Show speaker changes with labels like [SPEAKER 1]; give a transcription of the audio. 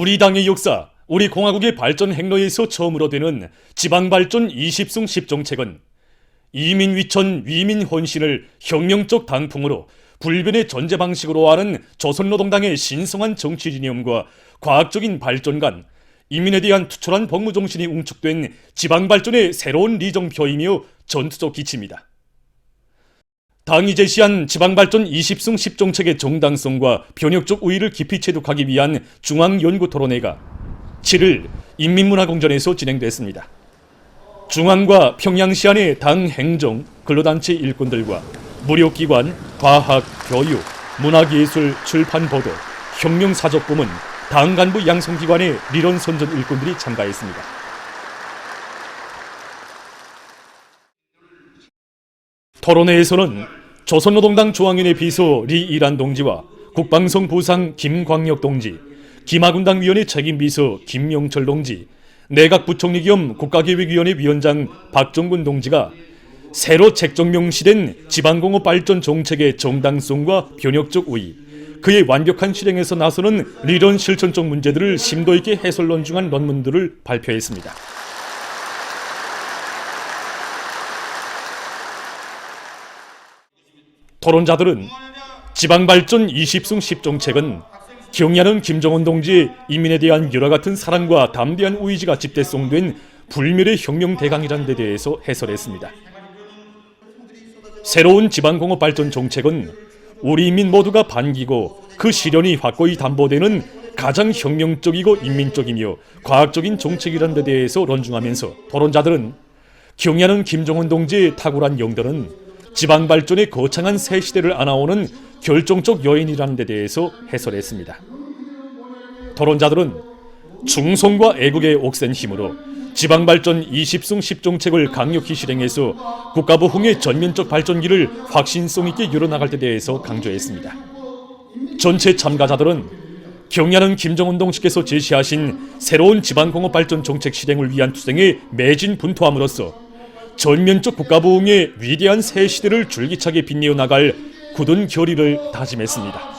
[SPEAKER 1] 우리 당의 역사, 우리 공화국의 발전 행로에서 처음으로 되는 지방발전 20승 10정책은 이민 위천 위민혼신을 혁명적 당풍으로 불변의 전제 방식으로 하는 조선노동당의 신성한 정치 진념과 과학적인 발전 간 이민에 대한 투철한 법무 정신이 웅축된 지방 발전의 새로운 리정표이며 전투적 기치입니다. 당이 제시한 지방발전 20승 10정책의 정당성과 변혁적 우위를 깊이 체득하기 위한 중앙연구토론회가 7일 인민문화공전에서 진행됐습니다. 중앙과 평양시 안의 당 행정, 근로단체 일꾼들과 무료기관, 과학, 교육, 문화예술, 출판보도, 혁명사적부문, 당 간부 양성기관의 리론 선전 일꾼들이 참가했습니다. 토론회에서는 조선노동당 중앙위원회 비서 리이란 동지와 국방성 부상 김광혁 동지, 김하군당 위원회 책임 비서 김용철 동지, 내각 부총리 겸 국가계획위원회 위원장 박정근 동지가 새로 책정 명시된 지방공업 발전 정책의 정당성과 변혁적 우위, 그의 완벽한 실행에서 나서는 리런 실천적 문제들을 심도 있게 해설 논중한 논문들을 발표했습니다. 토론자들은 지방발전 20승 10정책은 경야는 김정은 동지의 이민에 대한 여러 같은 사랑과 담대한 의지가 집대성된 불멸의 혁명 대강이라는 데 대해서 해설했습니다. 새로운 지방공업 발전 정책은 우리 인민 모두가 반기고 그 실현이 확고히 담보되는 가장 혁명적이고 인민적이며 과학적인 정책이라는 데 대해서論중하면서 토론자들은 경야는 김정은 동지의 탁월한 영도는 지방 발전의 거창한 새 시대를 안아오는 결정적 요인이라는 데 대해서 해설했습니다. 토론자들은 충성과 애국의 옥센 힘으로 지방 발전 20승 10정책을 강력히 실행해서 국가 부흥의 전면적 발전기를 확신성 있게 열어나갈 데 대해서 강조했습니다. 전체 참가자들은 경야는 김정은 동지께서 제시하신 새로운 지방공업 발전 정책 실행을 위한 투쟁에 매진 분투함으로써 전면적 국가 부흥의 위대한 새 시대를 줄기차게 빛내어 나갈 굳은 결의를 다짐했습니다.